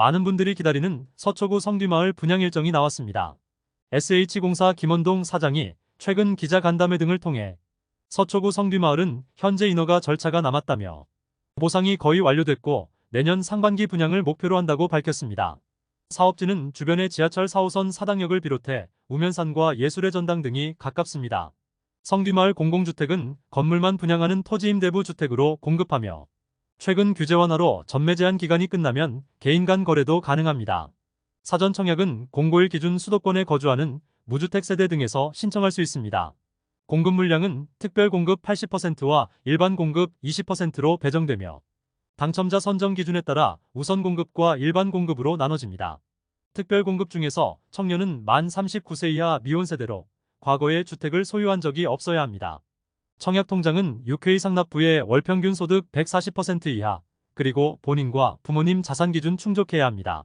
많은 분들이 기다리는 서초구 성뒤마을 분양 일정이 나왔습니다. SH공사 김원동 사장이 최근 기자 간담회 등을 통해 서초구 성뒤마을은 현재 인허가 절차가 남았다며 보상이 거의 완료됐고 내년 상반기 분양을 목표로 한다고 밝혔습니다. 사업지는 주변의 지하철 4호선 사당역을 비롯해 우면산과 예술의 전당 등이 가깝습니다. 성뒤마을 공공주택은 건물만 분양하는 토지임대부 주택으로 공급하며 최근 규제 완화로 전매 제한 기간이 끝나면 개인 간 거래도 가능합니다. 사전 청약은 공고일 기준 수도권에 거주하는 무주택 세대 등에서 신청할 수 있습니다. 공급 물량은 특별 공급 80%와 일반 공급 20%로 배정되며 당첨자 선정 기준에 따라 우선 공급과 일반 공급으로 나눠집니다. 특별 공급 중에서 청년은 만 39세 이하 미혼 세대로 과거에 주택을 소유한 적이 없어야 합니다. 청약통장은 6회 이상 납부의 월평균 소득 140% 이하, 그리고 본인과 부모님 자산 기준 충족해야 합니다.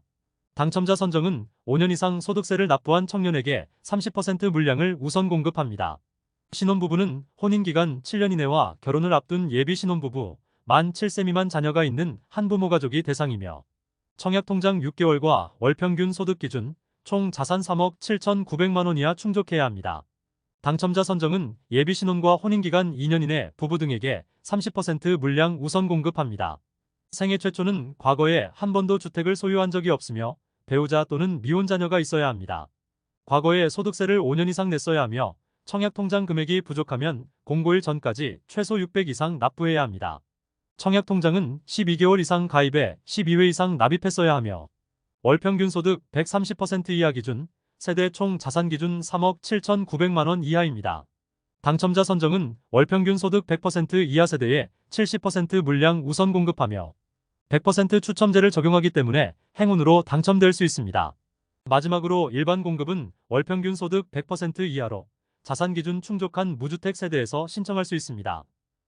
당첨자 선정은 5년 이상 소득세를 납부한 청년에게 30% 물량을 우선 공급합니다. 신혼부부는 혼인기간 7년 이내와 결혼을 앞둔 예비 신혼부부, 만 7세 미만 자녀가 있는 한부모 가족이 대상이며 청약통장 6개월과 월평균 소득 기준 총 자산 3억 7,900만 원 이하 충족해야 합니다. 당첨자 선정은 예비 신혼과 혼인기간 2년 이내 부부 등에게 30% 물량 우선 공급합니다. 생애 최초는 과거에 한 번도 주택을 소유한 적이 없으며 배우자 또는 미혼 자녀가 있어야 합니다. 과거에 소득세를 5년 이상 냈어야 하며 청약통장 금액이 부족하면 공고일 전까지 최소 600 이상 납부해야 합니다. 청약통장은 12개월 이상 가입해 12회 이상 납입했어야 하며 월평균 소득 130% 이하 기준 세대 총 자산 기준 3억 7,900만 원 이하입니다. 당첨자 선정은 월평균 소득 100% 이하 세대에 70% 물량 우선 공급하며 100% 추첨제를 적용하기 때문에 행운으로 당첨될 수 있습니다. 마지막으로 일반 공급은 월평균 소득 100% 이하로 자산 기준 충족한 무주택 세대에서 신청할 수 있습니다.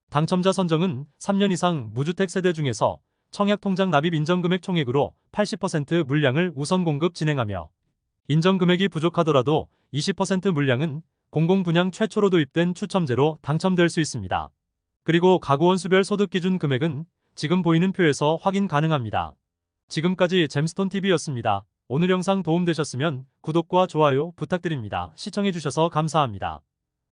당첨자 선정은 3년 이상 무주택 세대 중에서 청약통장 납입 인정금액 총액으로 80% 물량을 우선 공급 진행하며 인정 금액이 부족하더라도 20% 물량은 공공분양 최초로 도입된 추첨제로 당첨될 수 있습니다. 그리고 가구원수별 소득 기준 금액은 지금 보이는 표에서 확인 가능합니다. 지금까지 잼스톤TV였습니다. 오늘 영상 도움되셨으면 구독과 좋아요 부탁드립니다. 시청해주셔서 감사합니다.